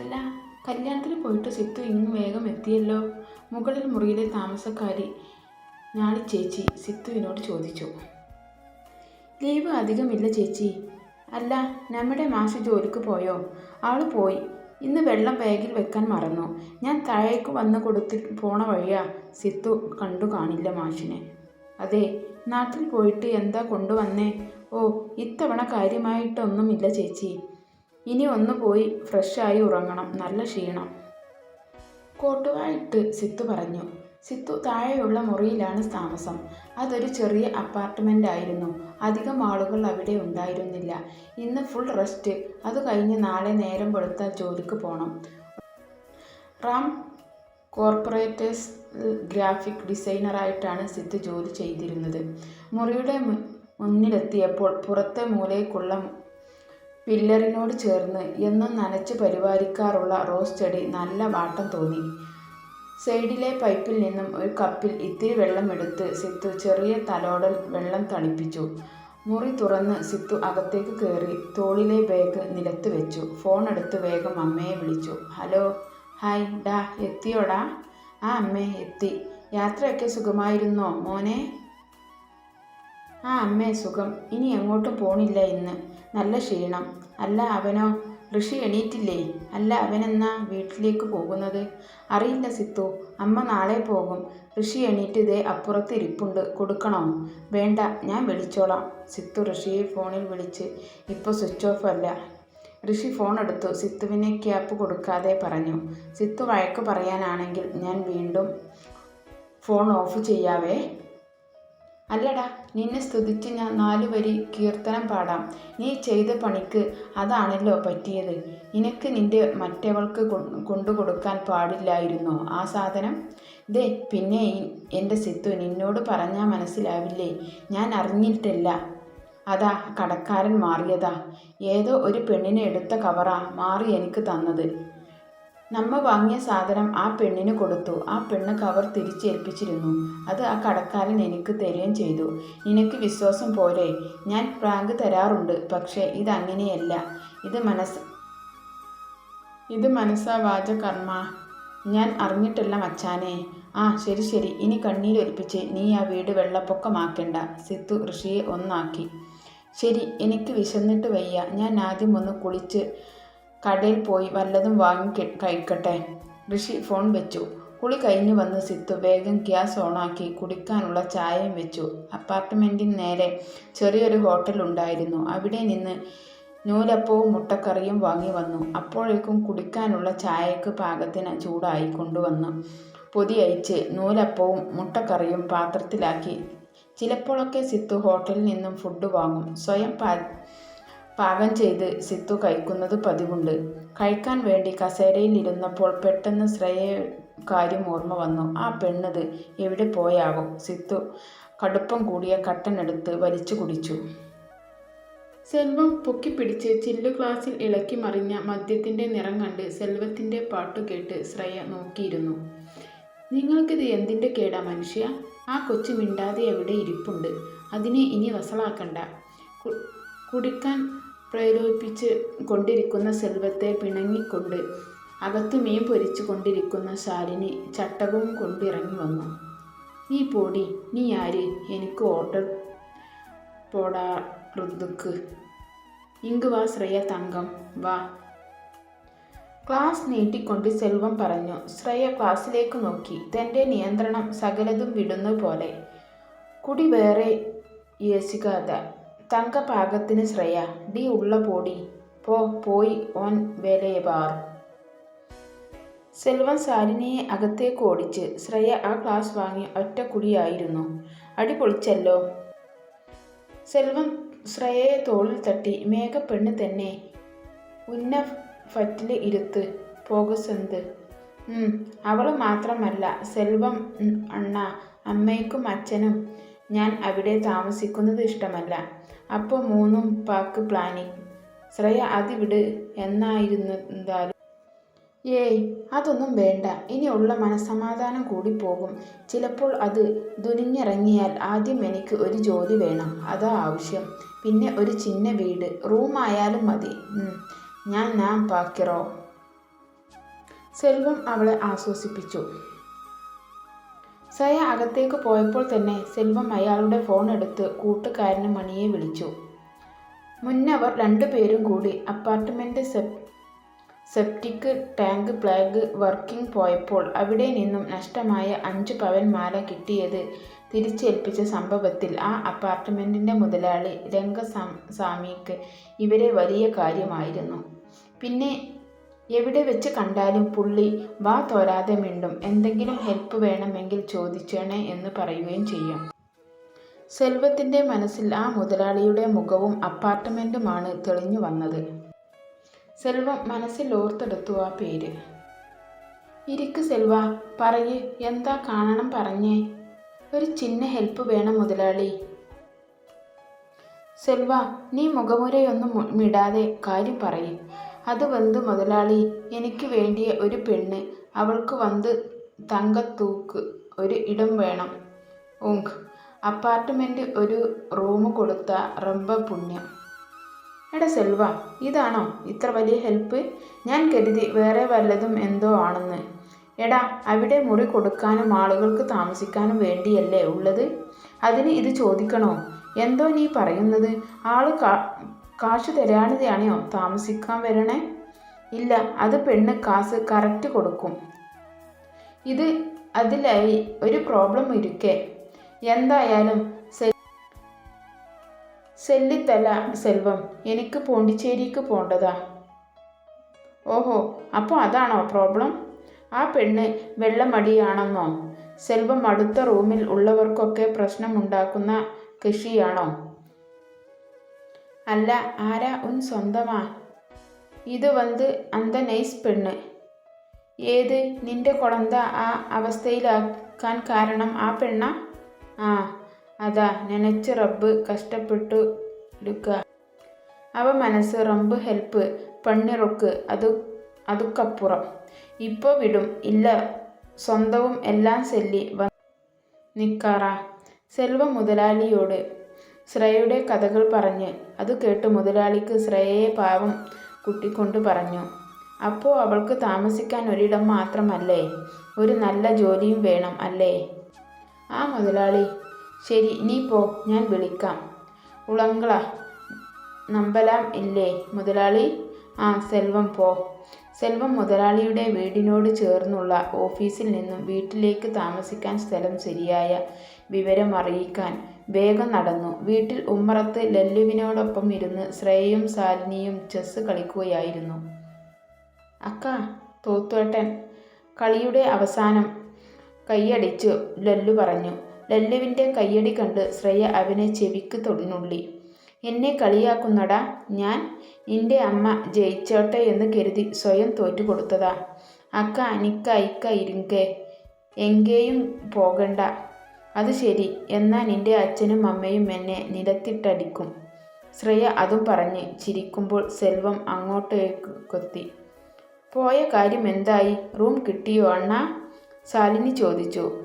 അല്ല കല്യാണത്തിന് പോയിട്ട് സിത്തു ഇന്നും വേഗം എത്തിയല്ലോ. മുകളിൽ മുറിയിലെ താമസക്കാരി ഞാളി ചേച്ചി സിത്തുവിനോട് ചോദിച്ചു. ലീവ് അധികമില്ല ചേച്ചി. അല്ല നമ്മുടെ മാഷ് ജോലിക്ക് പോയോ? ആൾ പോയി. ഇന്ന് വെള്ളം ബാഗിൽ വെക്കാൻ മറന്നു. ഞാൻ താഴേക്ക് വന്ന് കൊടുത്തി പോണ വഴിയാ സിത്തു കണ്ടു കാണില്ല മാഷിനെ. അതെ നാട്ടിൽ പോയിട്ട് എന്താ കൊണ്ടുവന്നേ? ഓ ഇത്തവണ കാര്യമായിട്ടൊന്നുമില്ല ചേച്ചി. ഇനി ഒന്ന് പോയി ഫ്രഷായി ഉറങ്ങണം. നല്ല ക്ഷീണം. കോട്ടുവായിട്ട് സിത്തു പറഞ്ഞു. സിത്തു താഴെയുള്ള മുറിയിലാണ് താമസം. അതൊരു ചെറിയ അപ്പാർട്ട്മെന്റ് ആയിരുന്നു. അധികം ആളുകൾ അവിടെ ഉണ്ടായിരുന്നില്ല. ഇന്ന് ഫുൾ റെസ്റ്റ് അത് കഴിഞ്ഞ് നാളെ നേരം വെളുത്താൽ ജോലിക്ക് പോകണം റാം കോർപ്പറേറ്റേഴ്സ് ഗ്രാഫിക് ഡിസൈനറായിട്ടാണ് സിത്ത് ജോലി ചെയ്തിരുന്നത്. മുറിയുടെ മുന്നിലെത്തിയപ്പോൾ പുറത്തെ മൂലയ്ക്കുള്ള പില്ലറിനോട് ചേർന്ന് എന്നും നനച്ച് പരിപാലിക്കാറുള്ള റോസ് ചെടി നല്ല വാട്ടം തോന്നി. സൈഡിലെ പൈപ്പിൽ നിന്നും ഒരു കപ്പിൽ ഇത്തിരി വെള്ളം എടുത്ത് സിത്തു ചെറിയ തലോടൽ വെള്ളം തളിപ്പിച്ചു മുറി തുറന്ന് സിത്തു അകത്തേക്ക് കയറി തോളിലെ ബാഗ് നിലത്ത് വെച്ചു. ഫോൺ എടുത്ത് വേഗം അമ്മയെ വിളിച്ചു. ഹലോ ഹായ് ഡാ എത്തിയോടാ? ആ അമ്മേ എത്തി. യാത്രയൊക്കെ സുഖമായിരുന്നോ മോനെ? ആ അമ്മേ സുഖം. ഇനി എങ്ങോട്ടും പോണില്ല ഇന്ന്. നല്ല ക്ഷീണം. അല്ല അവനോ? ഋഷി എണീറ്റില്ലേ? അല്ല അവനെന്നാ വീട്ടിലേക്ക് പോകുന്നത്? അറിയില്ല സിത്തു. അമ്മ നാളെ പോകും. ഋഷി എണീറ്റ് ഇതേ അപ്പുറത്ത് ഇരിപ്പുണ്ട്. കൊടുക്കണോ? വേണ്ട. ഞാൻ വിളിച്ചോളാം. സിത്തു ഋഷിയെ ഫോണിൽ വിളിച്ച്. ഇപ്പോൾ സ്വിച്ച് ഓഫ് അല്ല. ഋഷി ഫോൺ എടുത്തു. സിത്തുവിനെ ക്യാപ്പ് കൊടുക്കാതെ പറഞ്ഞു. സിത്തു വഴക്ക് പറയാനാണെങ്കിൽ ഞാൻ വീണ്ടും ഫോൺ ഓഫ് ചെയ്യാവേ? അല്ലടാ നിന്നെ സ്തുതിച്ച് ഞാൻ നാലു വരി കീർത്തനം പാടാം. നീ ചെയ്ത പണിക്ക് അതാണല്ലോ പറ്റിയത്. നിനക്ക് നിന്റെ മറ്റവൾക്ക് കൊണ്ടു കൊടുക്കാൻ പാടില്ലായിരുന്നോ ആ സാധനം? ദേ പിന്നെ എന്റെ സിത്തു നിന്നോട് പറഞ്ഞാൽ മനസ്സിലാവില്ലേ? ഞാൻ അറിഞ്ഞിട്ടില്ല. അതാ കടക്കാരൻ മാറിയതാ. ഏതോ ഒരു പെണ്ണിനെ എടുത്ത കവറാ മാറി എനിക്ക് തന്നത്. നമ്മ വാങ്ങിയ സാധനം ആ പെണ്ണിന് കൊടുത്തു. ആ പെണ്ണ് കവർ തിരിച്ചേൽപ്പിച്ചിരുന്നു. അത് ആ കടക്കാരൻ എനിക്ക് തരുകയും ചെയ്തു. നിനക്ക് വിശ്വാസം പോലെ. ഞാൻ പ്രാങ്ക് തരാറുണ്ട്. പക്ഷേ ഇതങ്ങനെയല്ല. ഇത് മനസ്സ് ഇത് മനസ്സാവാച കർമ്മ ഞാൻ അറിഞ്ഞിട്ടല്ല മച്ചാനെ. ആ ശരി ശരി. ഇനി കണ്ണീരൊലിപ്പിച്ച് നീ ആ വീട് വെള്ളപ്പൊക്കമാക്കേണ്ട. സിത്തു ഋഷിയെ ഒന്നാക്കി. ശരി എനിക്ക് വിശന്നിട്ട് വയ്യ. ഞാൻ ആദ്യം ഒന്ന് കുളിച്ച് കടയിൽ പോയി വല്ലതും വാങ്ങി കഴിക്കട്ടെ. ഋഷി ഫോൺ വെച്ചു. കുളി കഴിഞ്ഞു വന്ന് സിത്തു വേഗം ഗ്യാസ് ഓണാക്കി കുടിക്കാനുള്ള ചായയും വെച്ചു. അപ്പാർട്ട്മെന്റിന് നേരെ ചെറിയൊരു ഹോട്ടൽ ഉണ്ടായിരുന്നു. അവിടെ നിന്ന് നൂലപ്പവും മുട്ടക്കറിയും വാങ്ങി വന്നു. അപ്പോഴേക്കും കുടിക്കാനുള്ള ചായക്ക് പാകത്തിന് ചൂടായി കൊണ്ടുവന്നു. പൊതി അയച്ച് നൂലപ്പവും മുട്ടക്കറിയും പാത്രത്തിലാക്കി. ചിലപ്പോഴൊക്കെ സിത്തു ഹോട്ടലിൽ നിന്നും ഫുഡ് വാങ്ങും. സ്വയം പാ പാകം ചെയ്ത് സിത്തു കഴിക്കുന്നത് പതിവുണ്ട്. കഴിക്കാൻ വേണ്ടി കസേരയിൽ ഇരുന്നപ്പോൾ പെട്ടെന്ന് ശ്രേയ കാര്യം ഓർമ്മ വന്നു. ആ പെണ്ണത് എവിടെ പോയാവും? സിത്തു കടുപ്പം കൂടിയ കട്ടനെടുത്ത് വലിച്ചു കുടിച്ചു. സെൽവം പൊക്കിപ്പിടിച്ച് ചില്ലു ഗ്ലാസിൽ ഇളക്കി മറിഞ്ഞ മദ്യത്തിന്റെ നിറം കണ്ട് സെൽവത്തിന്റെ പാട്ടു കേട്ട് ശ്രേയ നോക്കിയിരുന്നു. നിങ്ങൾക്കിത് എന്തിന്റെ കേടാ മനുഷ്യ? ആ കൊച്ചു മിണ്ടാതെ എവിടെ ഇരിപ്പുണ്ട്. അതിനെ ഇനി വസളാക്കണ്ട. കുടിക്കാൻ പ്രേരിപ്പിച്ച് കൊണ്ടിരിക്കുന്ന സെൽവത്തെ പിണങ്ങിക്കൊണ്ട് അകത്ത് മീൻ പൊരിച്ചു കൊണ്ടിരിക്കുന്ന ശാലിനി ചട്ടകവും കൊണ്ടിറങ്ങി വന്നു. നീ പോടി നീ ആര്? എനിക്ക് ഓർഡർ പോടാ ഋതുക്ക്. ഇങ്ക് വാ ശ്രേയ തങ്കം വാ. ക്ലാസ് നീട്ടിക്കൊണ്ട് സെൽവം പറഞ്ഞു ശ്രേയ ക്ലാസ്സിലേക്ക് നോക്കി. തന്റെ നിയന്ത്രണം സകലതും വിടുന്ന പോലെ കുടി വേറെ യേശികാത തങ്ക പാകത്തിന് ശ്രേയ ഡി ഉള്ള പോടി. പോ പോയി ഓൻ വേലയെ ബാർ സെൽവൻ സാരിനിയെ അകത്തേക്ക് ഓടിച്ച് ശ്രേയ ആ ക്ലാസ് വാങ്ങി ഒറ്റ കുടിയായിരുന്നു അടി പൊളിച്ചല്ലോ. സെൽവൻ ശ്രേയയെ തോളിൽ തട്ടി മേഘപ്പെണ്ണ് തന്നെ. ഉന്ന ഫറ്റിൽ ഇരുത്ത് പോകസെന്ത്. അവൾ മാത്രമല്ല സെൽവം അണ്ണ അമ്മയ്ക്കും അച്ഛനും. ഞാൻ അവിടെ താമസിക്കുന്നത് ഇഷ്ടമല്ല. അപ്പോൾ മൂന്നും പാക്ക് പ്ലാനിങ്. ശ്രേയ അത് വിട് എന്നായിരുന്നു എന്തായാലും ഏയ് അതൊന്നും വേണ്ട. ഇനി ഉള്ള മനസമാധാനം കൂടി പോകും. ചിലപ്പോൾ അത് ദുനിഞ്ഞിറങ്ങിയാൽ ആദ്യം എനിക്ക് ഒരു ജോലി വേണം. അതാ ആവശ്യം. പിന്നെ ഒരു ചിന്ന വീട്. റൂമായാലും മതി. ഞാൻ ഞാൻ പാക്കിറോ. സെൽവം അവളെ ആശ്വസിപ്പിച്ചു. സയ അകത്തേക്ക് പോയപ്പോൾ തന്നെ സെൽവം അയാളുടെ ഫോൺ എടുത്ത് കൂട്ടുകാരന് മണിയെ വിളിച്ചു. മുന്നവർ രണ്ടുപേരും കൂടി apartment sep septic tank plug working പോയപ്പോൾ അവിടെ നിന്നും നഷ്ടമായ അഞ്ച് പവൻ മാല കിട്ടിയത് തിരിച്ചേൽപ്പിച്ച സംഭവത്തിൽ ആ അപ്പാർട്ട്മെന്റിന്റെ മുതലാളി രംഗസ്വാമിക്ക് ഇവരെ വലിയ കാര്യമായിരുന്നു. പിന്നെ എവിടെ വെച്ച് കണ്ടാലും പുള്ളി വാ തോരാതെ മിണ്ടും എന്തെങ്കിലും ഹെൽപ്പ് വേണമെങ്കിൽ ചോദിച്ചേണേ എന്ന് പറയുകയും ചെയ്യും. സെൽവത്തിന്റെ മനസ്സിൽ ആ മുതലാളിയുടെ മുഖവും അപ്പാർട്ട്മെന്റുമാണ് തെളിഞ്ഞു വന്നത്. സെൽവം മനസ്സിൽ ഓർത്തെടുത്തു ആ പേര്. ഇരിക്ക് സെൽവ പറയ് എന്താ കാണണം പറഞ്ഞേ? ഒരു ചിന്ന ഹെൽപ്പ് വേണം മുതലാളി. സെൽവ നീ മുഖമുരയൊന്നും മിടാതെ കാര്യം പറയും. അത് വന്ന് മുതലാളി. എനിക്ക് വേണ്ടിയ ഒരു പെണ്ണ്. അവൾക്ക് വന്ന് തങ്കത്തൂക്ക് ഒരു ഇടം വേണം. ഓങ്ക് അപ്പാർട്ട്മെന്റ് ഒരു റൂം കൊടുത്ത റമ്പ പുണ്യം. എടാ സെൽവ ഇതാണോ ഇത്ര വലിയ ഹെൽപ്പ്? ഞാൻ കരുതി വേറെ വല്ലതും എന്തോ ആണെന്ന്. എടാ അവിടെ മുറി കൊടുക്കാനും ആളുകൾക്ക് താമസിക്കാനും വേണ്ടിയല്ലേ ഉള്ളത്? അതിന് ഇത് ചോദിക്കണോ? എന്തോ നീ പറയുന്നത്. കാ കാശ് തരാണതാണെയോ താമസിക്കാൻ വരണേ? ഇല്ല അത് പെണ്ണ് കാശ് കറക്റ്റ് കൊടുക്കും. ഇത് അതിലായി ഒരു പ്രോബ്ലം ഇരിക്കെ. എന്തായാലും സെല്ലിത്തല സെൽവം എനിക്ക് പോണ്ടിച്ചേരിക്ക് പോണ്ടതാ. ഓഹോ അപ്പോൾ അതാണോ പ്രോബ്ലം ആ പെണ്ണ് വെള്ളമടിയാണെന്നോ? സെൽവം അടുത്ത റൂമിൽ ഉള്ളവർക്കൊക്കെ പ്രശ്നമുണ്ടാക്കുന്ന കൃഷിയാണോ? അല്ല ആരാ ഉൻ സ്വന്തമാ? ഇത് വന്ന് അന്ത നൈസ് പെണ്ണ്. ഏത്? നിന്റെ കുളന്ത ആ അവസ്ഥയിലാക്കാൻ കാരണം ആ പെണ്ണ? ആ അതാ നനച്ച് റബ്ബ് കഷ്ടപ്പെട്ടു എടുക്ക. അവ മനസ്സ് റബ്ബ് ഹെൽപ്പ് പണ്ണിറക്ക് അത് അതുക്കപ്പുറം. ഇപ്പോൾ വിടും ഇല്ല സ്വന്തവും എല്ലാം സെല്ലി വ നിക്കാറ. സെൽവ മുതലാളിയോട് ശ്രേയയുടെ കഥകൾ പറഞ്ഞ് അത് കേട്ട് മുതലാളിക്ക് ശ്രേയയെ പാവം കുട്ടിക്കൊണ്ട് പറഞ്ഞു. അപ്പോൾ അവൾക്ക് താമസിക്കാൻ ഒരിടം മാത്രമല്ലേ? ഒരു നല്ല ജോലിയും വേണം അല്ലേ? ആ മുതലാളി ശരി നീ പോ ഞാൻ വിളിക്കാം. ഉളങ്കള നമ്പലാം ഇല്ലേ? മുതലാളി ആ സെൽവം പോ സെൽവം മുതലാളിയുടെ വീടിനോട് ചേർന്നുള്ള ഓഫീസിൽ നിന്നും വീട്ടിലേക്ക് താമസിക്കാൻ സ്ഥലം ശരിയായ വിവരം അറിയിക്കാൻ വേഗം നടന്നു. വീട്ടിൽ ഉമ്മറത്ത് ലല്ലുവിനോടൊപ്പം ഇരുന്ന് ശ്രേയയും സാലിനിയും ചെസ്സ് കളിക്കുകയായിരുന്നു. അക്ക തോത്തോട്ടൻ കളിയുടെ അവസാനം കൈയടിച്ചു ലല്ലു പറഞ്ഞു. ലല്ലുവിന്റെ കൈയടി കണ്ട് ശ്രേയ അവനെ ചെവിക്ക് തൊടിനുള്ളി എന്നെ കളിയാക്കുന്നടാ ഞാൻ നിന്റെ അമ്മ ജയിച്ചോട്ടെ എന്ന് കരുതി സ്വയം തോറ്റുകൊടുത്തതാ. അക്ക അനിക്ക ഇക്ക ഇരുങ്കേ എങ്കേയും പോകണ്ട. അത് ശരി എന്നാ നിന്റെ അച്ഛനും അമ്മയും എന്നെ നിലത്തിട്ടടിക്കും. ശ്രേയ അതും പറഞ്ഞ് ചിരിക്കുമ്പോൾ സെൽവം അങ്ങോട്ടേക്ക് കൊത്തി. പോയ കാര്യം എന്തായി? റൂം കിട്ടിയോ അണ്ണ? സാലിനി ചോദിച്ചു.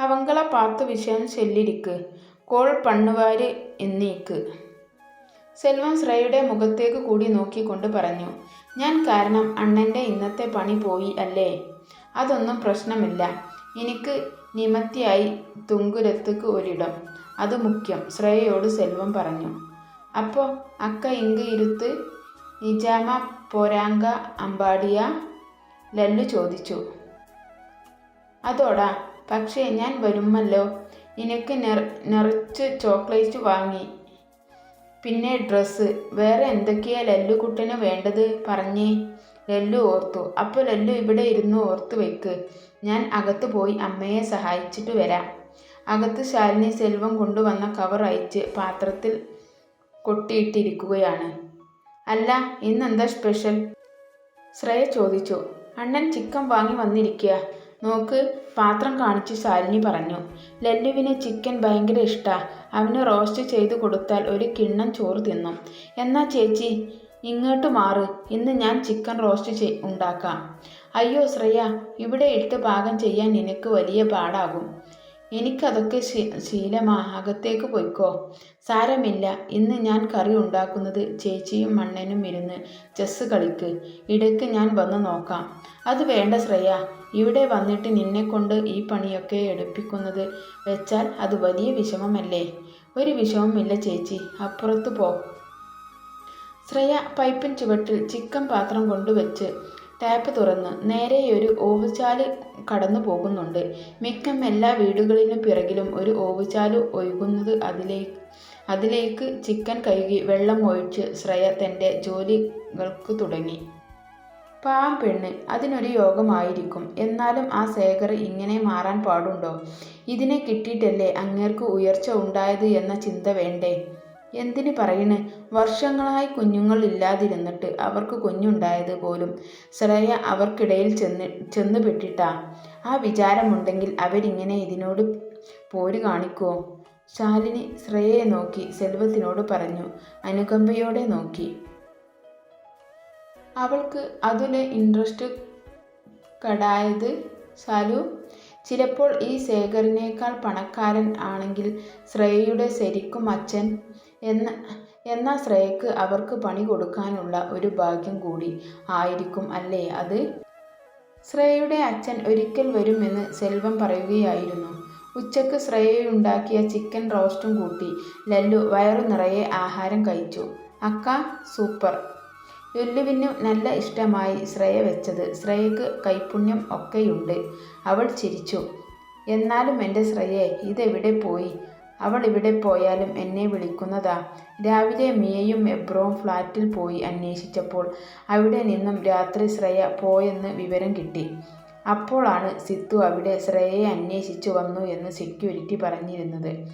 അവങ്കള പാത്തു വിഷയം ചൊല്ലിരിക്ക്. കോൾ പണ്ണുവാര് എന്നീക്ക്. സെൽവം ശ്രേയുടെ മുഖത്തേക്ക് കൂടി നോക്കിക്കൊണ്ട് പറഞ്ഞു. ഞാൻ കാരണം അണ്ണന്റെ ഇന്നത്തെ പണി പോയി അല്ലേ? അതൊന്നും പ്രശ്നമില്ല. എനിക്ക് നിമത്തിയായി തുങ്കുരത്തുക്ക് ഒരിടം. അത് മുഖ്യം. ശ്രേയയോട് സെൽവം പറഞ്ഞു. അപ്പോൾ അക്ക ഇങ്ക് ഇരുത്ത് നിജാമ പോരാങ്ക അമ്പാടിയ? ലല്ലു ചോദിച്ചു. അതോടാ പക്ഷേ ഞാൻ വരുമല്ലോ. നിനക്ക് നിറ നിറച്ച് ചോക്ലേറ്റ് വാങ്ങി. പിന്നെ ഡ്രസ്സ്. വേറെ എന്തൊക്കെയാ ലല്ലുകുട്ടന് വേണ്ടത്? പറഞ്ഞേ. ലല്ലു ഓർത്തു. അപ്പോൾ ലല്ലു ഇവിടെ ഇരുന്ന് ഓർത്ത് വെക്ക്. ഞാൻ അകത്ത് പോയി അമ്മയെ സഹായിച്ചിട്ട് വരാം. അകത്ത് ശാലിനി സെൽവം കൊണ്ടുവന്ന കവർ അയച്ച് പാത്രത്തിൽ കൊട്ടിയിട്ടിരിക്കുകയാണ്. അല്ല ഇന്നെന്താ സ്പെഷ്യൽ? ശ്രേയ ചോദിച്ചു. അണ്ണൻ ചിക്കൻ വാങ്ങി വന്നിരിക്കുക. നോക്ക് പാത്രം കാണിച്ച് ശാലിനി പറഞ്ഞു. ലല്ലുവിന് ചിക്കൻ ഭയങ്കര ഇഷ്ടാ. അവന് റോസ്റ്റ് ചെയ്ത് കൊടുത്താൽ ഒരു കിണ്ണം ചോറ് തിന്നും. എന്നാ ചേച്ചി ഇങ്ങോട്ട് മാറ്. ഇന്ന് ഞാൻ ചിക്കൻ റോസ്റ്റ് ഉണ്ടാക്കാം. അയ്യോ ശ്രേയ ഇവിടെ ഇട്ട് പാകം ചെയ്യാൻ നിനക്ക് വലിയ പാടാകും. എനിക്കതൊക്കെ ശീ ശീലമാ അകത്തേക്ക് പൊയ്ക്കോ. സാരമില്ല ഇന്ന് ഞാൻ കറി ഉണ്ടാക്കുന്നത് ചേച്ചിയും മണ്ണനും ഇരുന്ന് ചെസ്സ് കളിക്ക്. ഇടയ്ക്ക് ഞാൻ വന്ന് നോക്കാം. അത് വേണ്ട ശ്രേയ ഇവിടെ വന്നിട്ട് നിന്നെ കൊണ്ട് ഈ പണിയൊക്കെ എടുപ്പിക്കുന്നത് വെച്ചാൽ അത് വലിയ വിഷമമല്ലേ? ഒരു വിഷമമില്ല ചേച്ചി അപ്പുറത്ത് പോ. ശ്രേയ പൈപ്പിൻ ചുവട്ടിൽ ചിക്കൻ പാത്രം കൊണ്ടുവച്ച് ടാപ്പ് തുറന്ന് നേരെയൊരു ഓവുചാൽ കടന്നു പോകുന്നുണ്ട്. മിക്ക എല്ലാ വീടുകളിലും പിറകിലും ഒരു ഓവുചാൽ ഒഴുകുന്നത് അതിലേക്ക് അതിലേക്ക് ചിക്കൻ കഴുകി വെള്ളം ഒഴിച്ച് ശ്രേയ തന്റെ ജോലികൾക്ക് തുടങ്ങി. പാവം പെണ്ണ് അതിനൊരു യോഗമായിരിക്കും. എന്നാലും ആ ശേഖർ ഇങ്ങനെ മാറാൻ പാടുണ്ടോ? ഇതിനെ കിട്ടിയിട്ടല്ലേ അങ്ങേർക്ക് ഉയർച്ച ഉണ്ടായത് എന്ന ചിന്ത വേണ്ടേ? എന്തിന് പറയണേ? വർഷങ്ങളായി കുഞ്ഞുങ്ങൾ ഇല്ലാതിരുന്നിട്ട് അവർക്ക് കുഞ്ഞുണ്ടായത് പോലും ശ്രേയ അവർക്കിടയിൽ ചെന്ന് ചെന്നുപെട്ടിട്ടാ. ആ വിചാരമുണ്ടെങ്കിൽ അവരിങ്ങനെ ഇതിനോട് പോര് കാണിക്കുമോ ശാലിനി ശ്രേയയെ നോക്കി സെൽവത്തിനോട് പറഞ്ഞു അനുകമ്പയോടെ നോക്കി. അവൾക്ക് അതിലെ ഇൻട്രസ്റ്റ് കടായത് ശാലു? ചിലപ്പോൾ ഈ ശേഖറിനേക്കാൾ പണക്കാരൻ ആണെങ്കിൽ ശ്രേയയുടെ ശരിക്കും അച്ഛൻ എന്ന എന്നാൽ ശ്രേയക്ക് അവർക്ക് പണി കൊടുക്കാനുള്ള ഒരു ഭാഗ്യം കൂടി ആയിരിക്കും അല്ലേ അത്? ശ്രേയയുടെ അച്ഛൻ ഒരിക്കൽ വരുമെന്ന് സെൽവം പറയുകയായിരുന്നു. ഉച്ചയ്ക്ക് ശ്രേയയുണ്ടാക്കിയ ചിക്കൻ റോസ്റ്റും കൂട്ടി ലല്ലു വയറു നിറയെ ആഹാരം കഴിച്ചു. അക്ക സൂപ്പർ. ലുല്ലുവിന് നല്ല ഇഷ്ടമായി ശ്രേയ വെച്ചത്. ശ്രേയക്ക് കൈപ്പുണ്യം ഒക്കെയുണ്ട്. അവൾ ചിരിച്ചു. എന്നാലും എന്റെ ശ്രേയെ ഇതെവിടെ പോയി? അവൾ ഇവിടെ പോയാലും എന്നെ വിളിക്കുന്നതാ. രാവിലെ മിയയും എബ്രോവും ഫ്ലാറ്റിൽ പോയി അന്വേഷിച്ചപ്പോൾ അവിടെ നിന്നും രാത്രി ശ്രേയ പോയെന്ന് വിവരം കിട്ടി. അപ്പോഴാണ് സിത്തു അവിടെ ശ്രേയയെ അന്വേഷിച്ചു വന്നു എന്ന് സെക്യൂരിറ്റി പറഞ്ഞിരുന്നത്.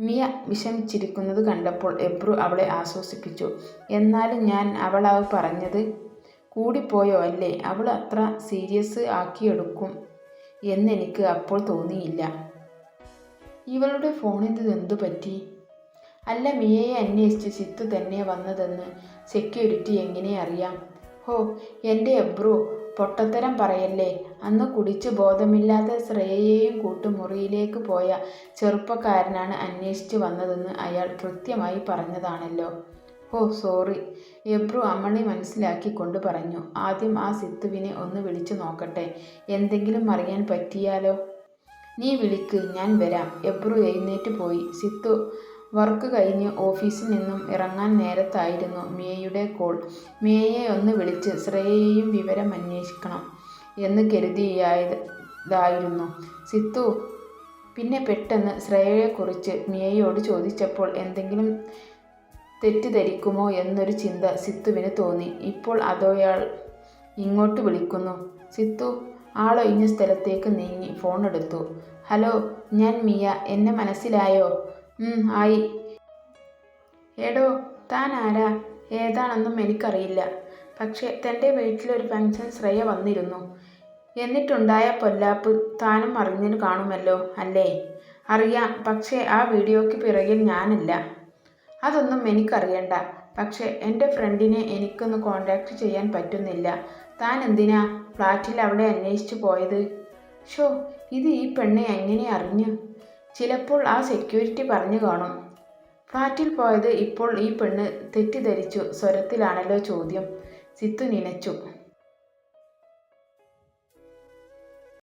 മിയ വിഷമിച്ചിരിക്കുന്നത് കണ്ടപ്പോൾ എബ്രു അവളെ ആശ്വസിപ്പിച്ചു. എന്നാലും ഞാൻ അവൾ പറഞ്ഞത് കൂടിപ്പോയോ അല്ലേ? അവൾ അത്ര സീരിയസ് ആക്കിയെടുക്കും എന്നെനിക്ക് അപ്പോൾ തോന്നിയില്ല. ഇവളുടെ ഫോണിത് എന്തു പറ്റി? അല്ല മിയയെ അന്വേഷിച്ച് ചിത്തു തന്നെ വന്നതെന്ന് സെക്യൂരിറ്റി എങ്ങനെ അറിയാം? ഹോ എന്റെ എബ്രു പൊട്ടത്തരം പറയല്ലേ? അന്ന് കുടിച്ച് ബോധമില്ലാത്ത ശ്രേയയെയും കൂട്ട് മുറിയിലേക്ക് പോയ ചെറുപ്പക്കാരനാണ് അന്വേഷിച്ച് വന്നതെന്ന് അയാൾ കൃത്യമായി പറഞ്ഞതാണല്ലോ. ഓ സോറി. എബ്രു മനസ്സിലാക്കി മനസ്സിലാക്കിക്കൊണ്ട് പറഞ്ഞു. ആദ്യം ആ സിത്തുവിനെ ഒന്ന് വിളിച്ചു നോക്കട്ടെ. എന്തെങ്കിലും അറിയാൻ പറ്റിയാലോ? നീ വിളിക്ക് ഞാൻ വരാം. എബ്രു എഴുന്നേറ്റ് പോയി. സിത്തു വർക്ക് കഴിഞ്ഞ് ഓഫീസിൽ നിന്നും ഇറങ്ങാൻ നേരത്തായിരുന്നു മിയയുടെ കോൾ. മിയയെ ഒന്ന് വിളിച്ച് ശ്രേയയെയും വിവരം അന്വേഷിക്കണം എന്ന് കരുതിയായതായിരുന്നു. സിത്തു പിന്നെ പെട്ടെന്ന് ശ്രേയയെക്കുറിച്ച് മിയയോട് ചോദിച്ചപ്പോൾ എന്തെങ്കിലും തെറ്റിദ്ധരിക്കുമോ എന്നൊരു ചിന്ത സിത്തുവിന് തോന്നി. ഇപ്പോൾ അതോയാൾ ഇങ്ങോട്ട് വിളിക്കുന്നു. സിത്തു ആളൊഴിഞ്ഞ സ്ഥലത്തേക്ക് നീങ്ങി ഫോൺ എടുത്തു. ഹലോ ഞാൻ മിയ. എന്നെ മനസ്സിലായോ? ആയി. എടോ താൻ ആരാ? ഏതാണെന്നും എനിക്കറിയില്ല. പക്ഷേ തന്റെ വീട്ടിലൊരു ഫങ്ഷൻ ശ്രേയ വന്നിരുന്നു. എന്നിട്ടുണ്ടായ പൊല്ലാപ്പ് താനും അറിഞ്ഞു കാണുമല്ലോ അല്ലേ? അറിയാം പക്ഷേ ആ വീഡിയോയ്ക്ക് പിറകിൽ ഞാനില്ല. അതൊന്നും എനിക്കറിയണ്ട. പക്ഷേ എന്റെ ഫ്രണ്ടിനെ എനിക്കൊന്ന് കോണ്ടാക്ട് ചെയ്യാൻ പറ്റുന്നില്ല. താൻ എന്തിനാ ഫ്ലാറ്റിൽ അവളെ അന്വേഷിച്ചു പോയത്. ഷോ ഇത് ഈ പെണ്ണെ എങ്ങനെ അറിഞ്ഞു? ചിലപ്പോൾ ആ സെക്യൂരിറ്റി പറഞ്ഞു കാണും. ഫ്ലാറ്റിൽ പോയത് ഇപ്പോൾ ഈ പെണ്ണ് തെറ്റിദ്ധരിച്ചു സ്വരത്തിലാണല്ലോ ചോദ്യം. സിത്തു നിനച്ചു